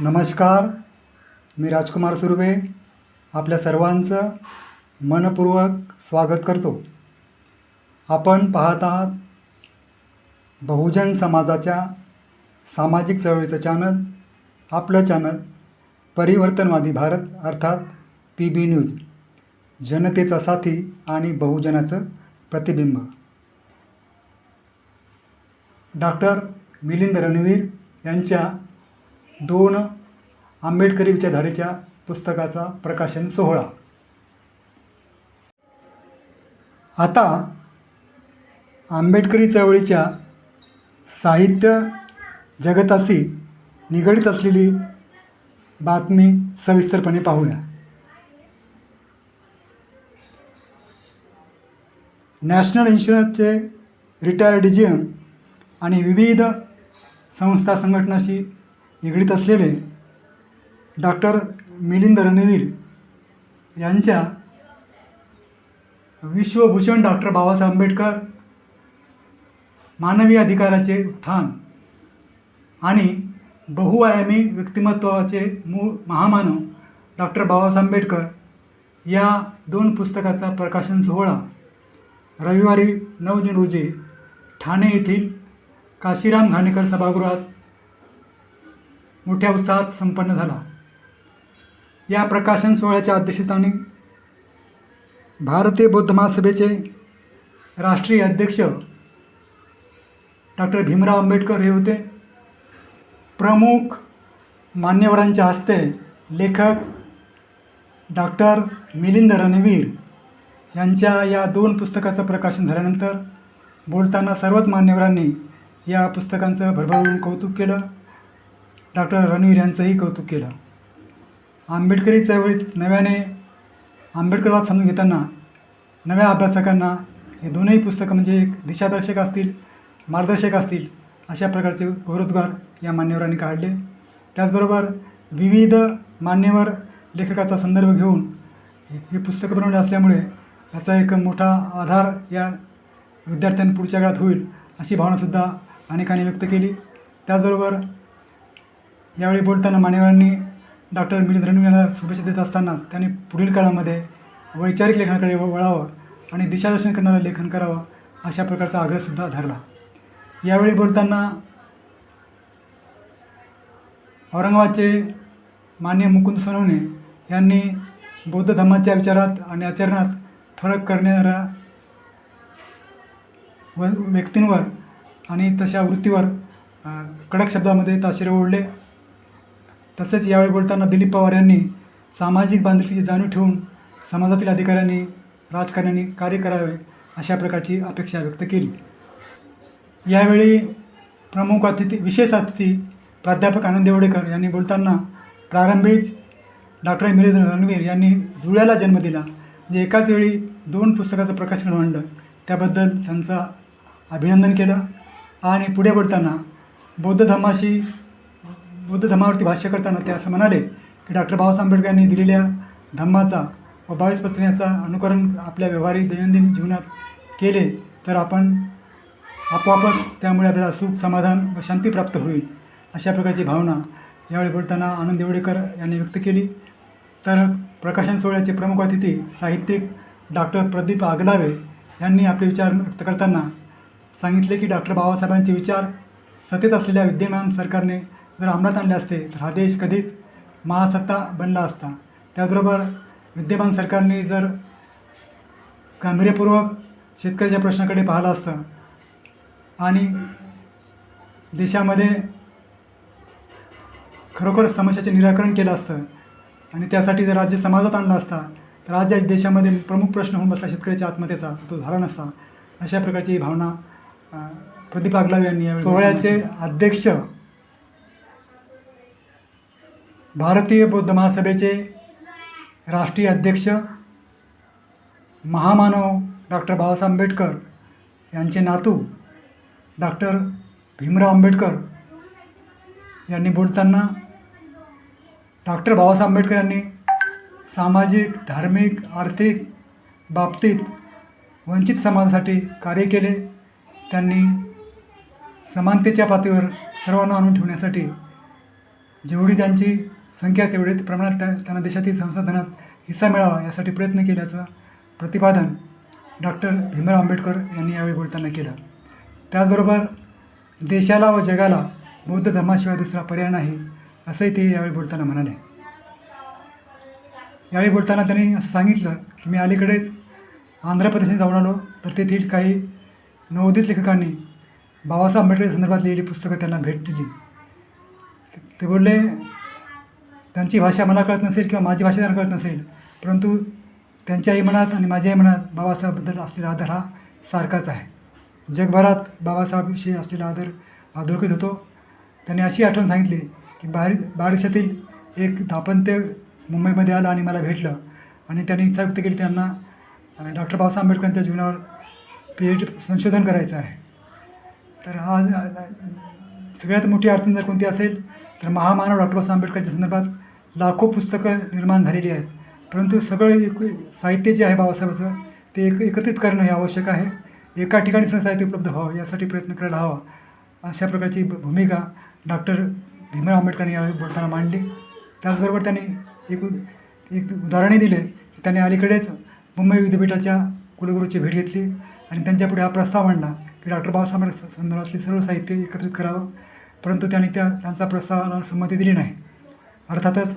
नमस्कार मी राजकुमार सुर्वे आपल्या सर्वांचं मनपूर्वक स्वागत करतो. आपण पाहत आहात बहुजन समाजाच्या सामाजिक चळवळीचं चॅनल आपलं चॅनल परिवर्तनवादी भारत अर्थात पी बी न्यूज जनतेचा साथी आणि बहुजनाचं प्रतिबिंब. डॉक्टर मिलिंद रणवीर यांच्या दोन आंबेडकरी विचारधारेच्या पुस्तकाचा प्रकाशन सोहळा. आता आंबेडकरी चळवळीच्या साहित्य जगताशी निगडीत असलेली बातमी सविस्तरपणे पाहूया. नॅशनल इन्शुरन्सचे रिटायर्ड जी आणि विविध संस्था संघटनाशी निगडीत असलेले डॉक्टर मिलिंद रणवीर यांच्या विश्वभूषण डॉक्टर बाबासाहेब आंबेडकर मानवी अधिकाराचे उत्थान आणि बहुआयामी व्यक्तिमत्वाचे मूळ महामानव डॉक्टर बाबासाहेब आंबेडकर या दोन पुस्तकाचा प्रकाशन सोहळा रविवारी नऊ जून रोजी ठाणे येथील काशीराम घाणेकर सभागृहात मोठ्या उत्साहात संपन्न झाला. या प्रकाशन सोहळ्याच्या अध्यक्षस्थानी भारतीय बौद्ध महासभेचे राष्ट्रीय अध्यक्ष डॉक्टर भीमराव आंबेडकर हे होते. प्रमुख मान्यवरांच्या हस्ते लेखक डॉक्टर मिलिंद रणवीर यांच्या या दोन पुस्तकाचं प्रकाशन झाल्यानंतर बोलताना सर्वच मान्यवरांनी या पुस्तकांचं भरभरून कौतुक केलं. डॉक्टर रणवीर यांचंही कौतुक केलं. आंबेडकरी चळवळीत नव्याने आंबेडकरवाद समजून घेताना नव्या अभ्यासकांना हे दोनही पुस्तकं म्हणजे एक दिशादर्शक असतील मार्गदर्शक असतील अशा प्रकारचे गौरवद्गार या मान्यवरांनी काढले. त्याचबरोबर विविध मान्यवर लेखकाचा संदर्भ घेऊन हे हे पुस्तकं बनवले असल्यामुळे याचा एक मोठा आधार या विद्यार्थ्यांना पुढच्या काळात होईल अशी भावनासुद्धा अनेकांनी व्यक्त केली. त्याचबरोबर यावेळी बोलताना मान्यवरांनी डॉक्टर मिलिंद रणवीर यांना शुभेच्छा देत असतानाच त्यांनी पुढील काळामध्ये वैचारिक लेखनाकडे व- वळावं आणि दिशादर्शन करणारं लेखन करावं अशा प्रकारचा आग्रहसुद्धा धरला. यावेळी बोलताना औरंगाबादचे मान्य मुकुंद सोनवणे यांनी बौद्ध धर्माच्या विचारात आणि आचरणात फरक करणाऱ्या व व्यक्तींवर आणि तशा वृत्तीवर कडक शब्दामध्ये ताशिरे ओढले. तसेच यावेळी बोलताना दिलीप पवार यांनी सामाजिक बांधिलकीची जाणीव ठेवून समाजातील अधिकाऱ्यांनी राजकारण्यांनी कार्य करावे अशा प्रकारची अपेक्षा व्यक्त केली. यावेळी प्रमुख अतिथी विशेष अतिथी प्राध्यापक आनंद देवडेकर यांनी बोलताना प्रारंभीच डॉक्टर मिरेंद्र रणवीर यांनी जुळ्याला जन्म दिला जे एकाच वेळी दोन पुस्तकाचं प्रकाशन मांडलं. त्याबद्दल त्यांचं अभिनंदन केलं आणि पुढे बोलताना बौद्ध धर्माशी बौद्ध धम्मावरती भाष्य करताना ते असं म्हणाले की डॉक्टर बाबासाहेब आंबेडकरांनी दिलेल्या धम्माचा व बावीस पत्नीचा अनुकरण आपल्या व्यवहारिक दैनंदिन जीवनात केले तर आपण आपोआपच त्यामुळे आपल्याला सुख समाधान व शांती प्राप्त होईल अशा प्रकारची भावना यावेळी बोलताना आनंद देवडेकर यांनी व्यक्त केली. तर प्रकाशन सोहळ्याचे प्रमुख अतिथी साहित्यिक डॉक्टर प्रदीप आगलावे यांनी आपले विचार व्यक्त करताना सांगितले की डॉक्टर बाबासाहेबांचे विचार सतेत असलेल्या विद्यमान सरकारने जर अंमलात आणले असते तर हा देश कधीच महासत्ता बनला असता. त्याचबरोबर विद्यमान सरकारने जर गांभीर्यपूर्वक शेतकऱ्याच्या प्रश्नाकडे पाहिलं असतं आणि देशामध्ये खरोखर समस्याचे निराकरण केलं असतं आणि त्यासाठी जर राज्य समाजात आणला असता तर आज या देशामध्ये प्रमुख प्रश्न होऊन बसला शेतकऱ्याच्या आत्महत्येचा. तो झाला नसता. अशा प्रकारची भावना प्रदीप आगलावे यांनी सोहळ्याचे अध्यक्ष भारतीय बौद्ध महासभेचे राष्ट्रीय अध्यक्ष महामानव डॉक्टर बाबासाहेब आंबेडकर यांचे नातू डॉक्टर भीमराव आंबेडकर यांनी बोलताना डॉक्टर बाबासाहेब आंबेडकर यांनी सामाजिक धार्मिक आर्थिक बाबतीत वंचित समाजासाठी कार्य केले. त्यांनी समानतेच्या पातळीवर सर्वांना आणून ठेवण्यासाठी जेवढी त्यांची संख्या तेवढे प्रमाणात त्या त्यांना देशातील संसाधनात हिस्सा मिळावा यासाठी प्रयत्न केल्याचं प्रतिपादन डॉक्टर भीमराव आंबेडकर यांनी यावेळी बोलताना केलं. त्याचबरोबर देशाला व जगाला बौद्ध धर्माशिवाय दुसरा पर्याय नाही असंही ते यावेळी बोलताना म्हणाले. यावेळी बोलताना त्यांनी असं सांगितलं की मी अलीकडेच आंध्र प्रदेशात जाऊन आलो तर तेथील काही नवोदित लेखकांनी बाबासाहेब आंबेडकर संदर्भात लिहिलेली पुस्तकं त्यांना भेट दिली. ते- ते बोलले त्यांची भाषा मला कळत नसेल किंवा माझी भाषा त्यांना कळत नसेल. परंतु त्यांच्याही मनात आणि माझ्याही मनात बाबासाहेबबद्दल असलेला आदर हा सारखाच आहे. जगभरात बाबासाहेबाविषयी असलेला आदर अधोरखित होतो. त्यांनी अशी आठवण सांगितली की बाहेर बारिशातील एक दापंत्य मुंबईमध्ये आलं आणि मला भेटलं. आणि त्यांनी इच्छा व्यक्त केली त्यांना डॉक्टर बाबासाहेब आंबेडकरांच्या जीवनावर पी एच डी संशोधन करायचं आहे. तर हा सगळ्यात मोठी अडचण जर कोणती असेल तर महामानव डॉक्टर बाबासाहेब आंबेडकरच्या संदर्भात लाखो पुस्तकं निर्माण झालेली आहेत. परंतु सगळं एक साहित्य जे आहे बाबासाहेबाचं ते एक एकत्रित करणं हे आवश्यक आहे. एका ठिकाणी सगळं साहित्य उपलब्ध व्हावं यासाठी प्रयत्न करायला हवा. अशा प्रकारची भूमिका डॉक्टर भीमराव आंबेडकरांनी यावेळी बोलताना मांडली. त्याचबरोबर त्यांनी एक एक उदाहरणही दिले की त्यांनी अलीकडेच मुंबई विद्यापीठाच्या कुलगुरूची भेट घेतली आणि त्यांच्यापुढे हा प्रस्ताव मांडला की डॉक्टर बाबासाहेब आंबेडकर संदर्भातले सर्व साहित्य एकत्रित करावं. परंतु त्यांनी त्या त्यांचा प्रस्तावाला संमती दिली नाही. अर्थातच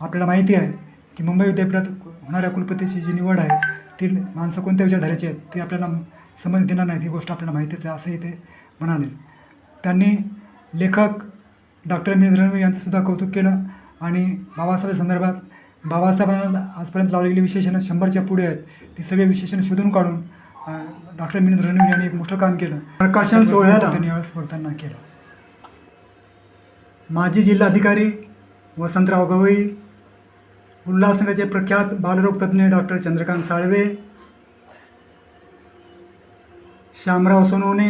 आपल्याला माहिती आहे की मुंबई विद्यापीठात होणाऱ्या कुलपतीची जी निवड आहे ती माणसं कोणत्या विचारधारेची आहेत ती आपल्याला संमती देणार नाही ही गोष्ट आपल्याला माहितीच आहे असंही ते म्हणाले. त्यांनी लेखक डॉक्टर मिलिंद रणवीर यांचं सुद्धा कौतुक केलं आणि बाबासाहेब संदर्भात बाबासाहेबांना आजपर्यंत लावलेली विशेषणं शंभरच्या पुढे आहेत ती सगळे विशेषणं शोधून काढून डॉक्टर मिलिंद रणवीर यांनी एक मोठं काम केलं. प्रकाशन सोहळ्याला. त्यांनी यावेळेस बोलताना केलं. माजी जिल्हाधिकारी वसंतराव गवई उल्हासनगरचे प्रख्यात बालरोग तज्ज्ञ doctor Chandrakant Salve Shyamrao Sonawane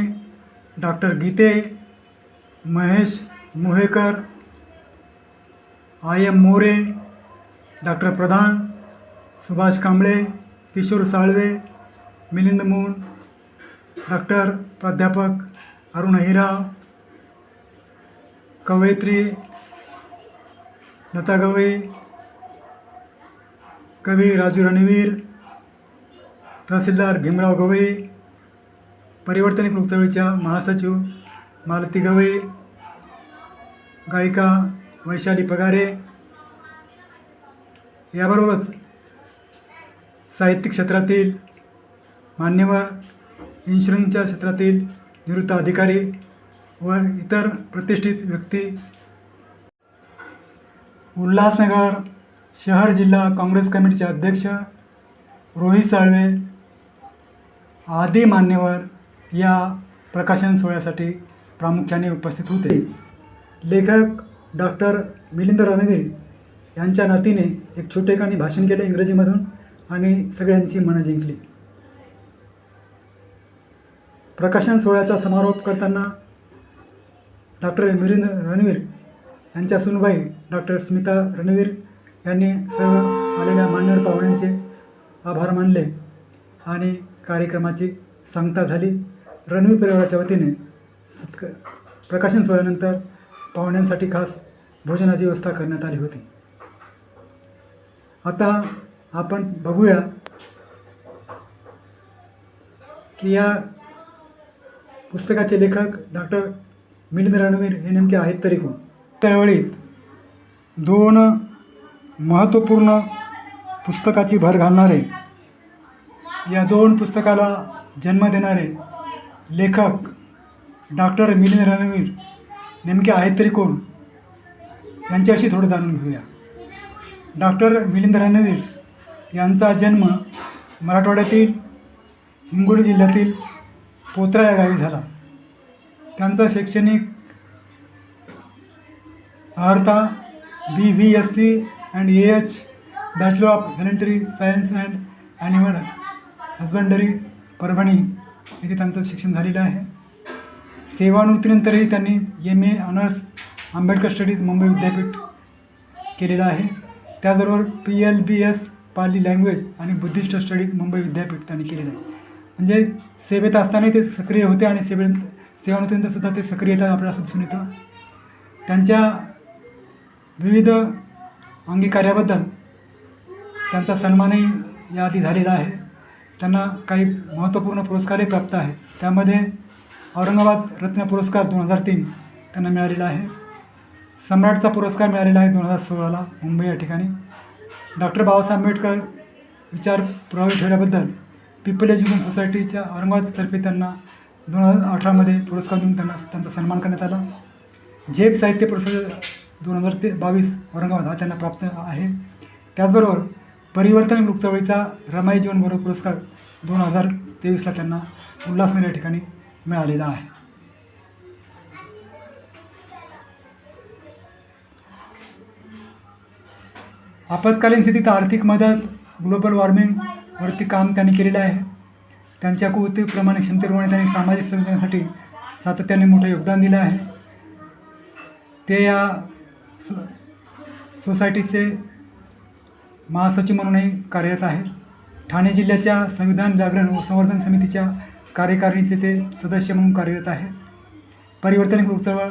doctor Gite Mahesh Mohekar I M More doctor Pradhan Subhash Kamble Kishor Salve Milind Moon doctor प्राध्यापक अरुण हिराव कवयित्री लता गवई कवी राजू रणवीर तहसीलदार भीमराव गवई परिवर्तनिक लोकचळवळीच्या महासचिव मालती गवई गायिका वैशाली पगारे याबरोबरच साहित्यिक क्षेत्रातील मान्यवर इन्शुरन्सच्या क्षेत्रातील निवृत्त अधिकारी व इतर प्रतिष्ठित व्यक्ती. उल्हासनगर शहर जिल्हा काँग्रेस कमिटीचे अध्यक्ष रोहित साळवे आदी मान्यवर या प्रकाशन सोहळ्यासाठी प्रामुख्याने उपस्थित होते. लेखक डॉक्टर मिलिंद रणवीर यांच्या नातीने एक छोटेखानी भाषण केले इंग्रजीमधून आणि सगळ्यांची मनं जिंकली. प्रकाशन सोहळ्याचा समारोप करताना डॉक्टर मिलिंद रणवीर यांच्या सुनबाई डॉक्टर स्मिता रणवीर यांनी सर्व आलेल्या मान्यवर पाहुण्यांचे आभार मानले आणि कार्यक्रमाची सांगता झाली. रणवीर परिवाराच्या वतीने सत्क प्रकाशन सोहळ्यानंतर पाहुण्यांसाठी खास भोजनाची व्यवस्था करण्यात आली होती. आता आपण बघूया की या पुस्तकाचे लेखक डॉक्टर मिलिंद रणवीर हे नेमके आहेत तरी कोण? त्यावेळी दोन महत्त्वपूर्ण पुस्तकाची भर घालणारे या दोन पुस्तकाला जन्म देणारे लेखक डॉक्टर मिलिंद रणवीर नेमके आहेत तरी कोण? यांच्याशी थोडं जाणून घेऊया. डॉक्टर मिलिंद रणवीर यांचा जन्म मराठवाड्यातील हिंगोली जिल्ह्यातील पोत्रा या गावी झाला. त्यांचा शैक्षणिक अर्हता B V S C and A H bachelor of sanitary science and animal husbandry Parbhani. येथे त्यांचं शिक्षण झालेलं आहे. सेवानिवृत्तीनंतरही त्यांनी M A honours Ambedkar studies Mumbai विद्यापीठ केलेलं आहे. त्याचबरोबर P L B S Pali language आणि बुद्धिस्ट स्टडीज मुंबई विद्यापीठ त्यांनी केलेलं आहे. म्हणजे सेवेत असतानाही ते सक्रिय होते आणि सेवे सेवानिवृत्तीनंतर सुद्धा ते सक्रियता आपल्याला असं दिसून येतं. त्यांच्या विविध अंगीकार्याबद्दल त्यांचा सन्मानही याआधी झालेला आहे. त्यांना काही महत्त्वपूर्ण पुरस्कारही प्राप्त आहे त्यामध्ये औरंगाबाद रत्न पुरस्कार दोन हजार तीन त्यांना मिळालेला आहे. सम्राटचा पुरस्कार मिळालेला आहे दोन हजार सोळाला मुंबई या ठिकाणी. डॉक्टर बाबासाहेब आंबेडकर विचार प्रभावी ठेवल्याबद्दल पीपल एज्युकेशन सोसायटीच्या औरंगाबादतर्फे त्यांना दोन हजार अठरामध्ये पुरस्कार देऊन त्यांना त्यांचा सन्मान करण्यात आला. झेप साहित्य पुरस्कार दोन हजार ते बावीस औरंगाबाद हा त्यांना प्राप्त आहे. त्याचबरोबर परिवर्तन लोक चळवळीचा रमाई जीवन गौरव पुरस्कार दोन हजार तेवीसला त्यांना उल्हासनगर या ठिकाणी मिळालेला आहे. आपत्कालीन स्थितीत आर्थिक मदत ग्लोबल वॉर्मिंगवरती काम त्यांनी केलेलं आहे. त्यांच्या कुवतीप्रमाणे क्षमतेप्रमाणे त्यांनी सामाजिक संघटनेसाठी सातत्याने मोठं योगदान दिलं आहे. ते या सो सोसायटीचे महासचिव म्हणूनही कार्यरत आहे. ठाणे जिल्ह्याच्या संविधान जागरण व संवर्धन समितीच्या कार्यकारिणीचे ते सदस्य म्हणून कार्यरत आहे. परिवर्तन लोकचळवळ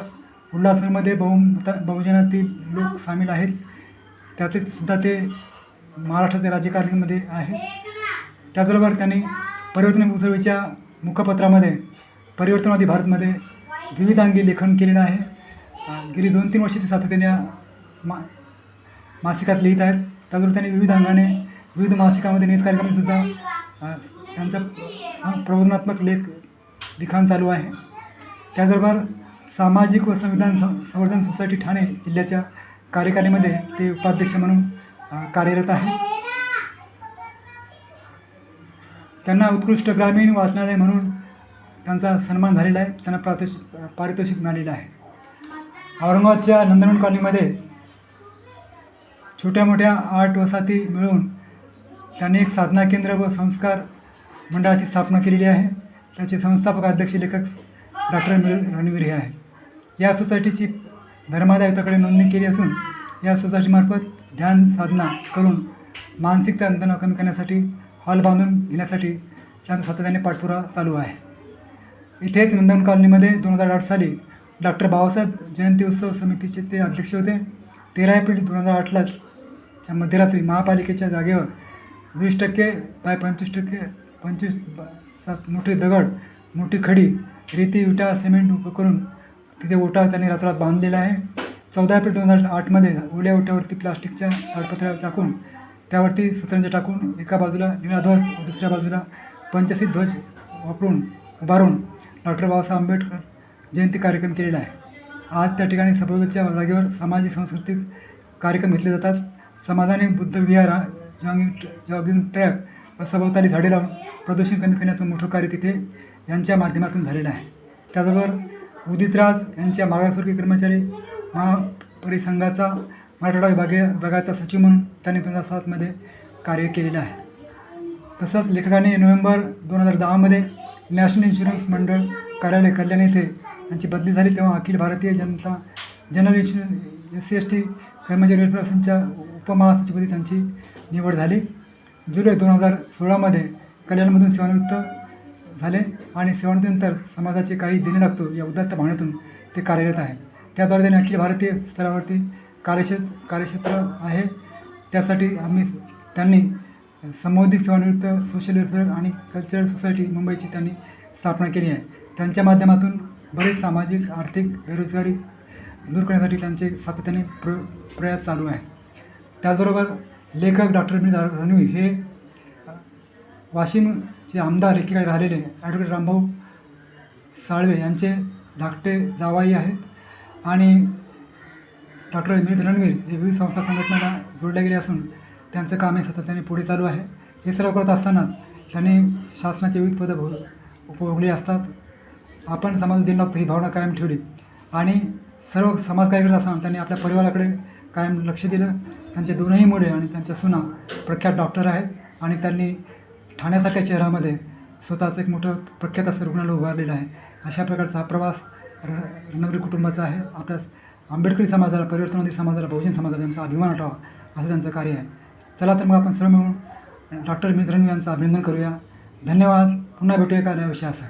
उल्हासनगरमध्ये बहुमता बहुजनातील लोक सामील आहेत. त्यातील सुद्धा ते महाराष्ट्राच्या राज्यकारिणीमध्ये आहेत. त्याचबरोबर त्यांनी परिवर्तन चळवळीच्या मुखपत्रामध्ये परिवर्तनवादी भारतमध्ये विविधांगी लेखन केलेलं आहे. गेली दोन तीन वर्षे ते सातत्याने मा मासिकात लिहित आहेत. त्याचबरोबर त्यांनी विविध अंगाने विविध मासिकामध्ये नियत कार्यक्रमसुद्धा त्यांचा प्रबोधनात्मक लेख लिखाण चालू आहे. त्याचबरोबर सामाजिक व संविधान सं- संवर्धन सोसायटी ठाणे जिल्ह्याच्या कार्यकारीमध्ये ते उपाध्यक्ष म्हणून कार्यरत आहे. त्यांना उत्कृष्ट ग्रामीण वाचनालय म्हणून त्यांचा सन्मान झालेला आहे. त्यांना प्रातोष पारितोषिक मिळालेलं आहे. औरंगाबादच्या नंदनवन कॉलनीमध्ये छोट्या मोठ्या आठ वसाहती मिळून त्यांनी एक साधना केंद्र व संस्कार मंडळाची स्थापना केलेली आहे. त्याचे संस्थापक अध्यक्ष लेखक डॉक्टर मिळ रणवीर हे आहेत. या सोसायटीची धर्मादायुताकडे नोंदणी केली असून या सोसायटीमार्फत ध्यान साधना करून मानसिक तंत्रणा कमी करण्यासाठी हॉल बांधून घेण्यासाठी त्यांचा सातत्याने पाठपुरा चालू आहे. इथेच नंदन कॉलनीमध्ये दोन हजार आठ साली डॉक्टर बाबासाहेब जयंती उत्सव समितीचे ते अध्यक्ष होते. तेरा एप्रिल दोन हजार आठलाच च्या मध्यरात्री महापालिकेच्या जागेवर वीस टक्के बाय पंचवीस टक्के पंचवीस ब- मोठे दगड मोठी खडी रेती विटा सिमेंट करून तिथे ओटा त्यांनी रात्रात बांधलेला आहे. चौदा एप्रिल दोन हजार आठमध्ये ओल्या ओट्यावरती प्लास्टिकच्या साडपत्र्या टाकून त्यावरती सतरंज टाकून एका बाजूला निळा ध्वज दुसऱ्या बाजूला पंचशील ध्वज वापरून उभारून डॉक्टर बाबासाहेब आंबेडकर जयंती कार्यक्रम केलेला आहे. आज त्या ठिकाणी सभोवतालच्या जागेवर सामाजिक सांस्कृतिक कार्यक्रम घेतले जातात. समाजाने बुद्ध विहार जॉगिंग जॉगिंग ट्रॅक व सभोवताली झाडे लावून प्रदूषण कमी करण्याचं मोठं कार्य तिथे यांच्या माध्यमातून झालेलं आहे. त्याचबरोबर उदितराज यांच्या मागासवर्गीय कर्मचारी महापरिसंघाचा मराठवाडा विभागीय विभागाचा सचिव म्हणून त्यांनी दोन हजार सातमध्ये कार्य केलेलं आहे. तसंच लेखकाने नोव्हेंबर दोन हजार दहामध्ये नॅशनल इन्शुरन्स मंडळ कार्यालय कल्याण येथे त्यांची बदली झाली तेव्हा Akhil Bharatiya Janata general S C S T कर्मचारी वेलफेअर असोसिएशनच्या उपमहासचिवपदी त्यांची निवड झाली. जुलै दोन हजार सोळामध्ये कल्याणमधून सेवानिवृत्त झाले आणि सेवानिवृत्तीनंतर समाजाचे काही देणे लागतो या उदात्त भावनेतून ते कार्यरत आहेत त्याद्वारे त्यांनी अखिल भारतीय स्तरावरती कार्यक्षेत्र कार्यक्षेत्र आहे. त्यासाठी आम्ही त्यांनी संबोधित सेवानिवृत्त सोशल वेलफेअर आणि कल्चरल सोसायटी मुंबईची त्यांनी स्थापना केली आहे. त्यांच्या माध्यमातून बरेच सामाजिक आर्थिक बेरोजगारी दूर करण्यासाठी त्यांचे सातत्याने प्र प्रयास चालू आहेत. त्याचबरोबर लेखक डॉक्टर मी रणवीर हे वाशिमचे आमदार एकीकडे राहिलेले ॲडव्होकेट रामभाऊ साळवे यांचे धाकटे जावाई आहेत आणि डॉक्टर विनीत रणवीर हे विविध संस्था संघटनेला जोडले गेले असून त्यांचं काम हे सातत्याने पुढे चालू आहे. हे सर्व करत असतानाच त्यांनी शासनाचे विविध पदं भो उपभोगली असतात. आपण समाज दिला लागतो ही भावना कायम ठेवली. आणि सर्व समाज काय करत असताना त्यांनी आपल्या परिवाराकडे कायम लक्ष दिलं. त्यांचे दोनही मुले आणि त्यांच्या सुना प्रख्यात डॉक्टर आहेत. आणि त्यांनी ठाण्यासारख्या शहरामध्ये स्वतःचं एक मोठं प्रख्यात असं रुग्णालय उभारलेलं आहे. अशा प्रकारचा हा प्रवास र रणबरी कुटुंबाचा आहे. आपल्या आंबेडकरी समाजाला परिवर्तनवादी समाजाला बहुजन समाजाला त्यांचा अभिमान वाटावा असं त्यांचं कार्य आहे. चला तर मग आपण सर्व मिळून डॉक्टर मित्र यांचं अभिनंदन करूया. धन्यवाद. पुन्हा भेटूया का नव्या विषयासह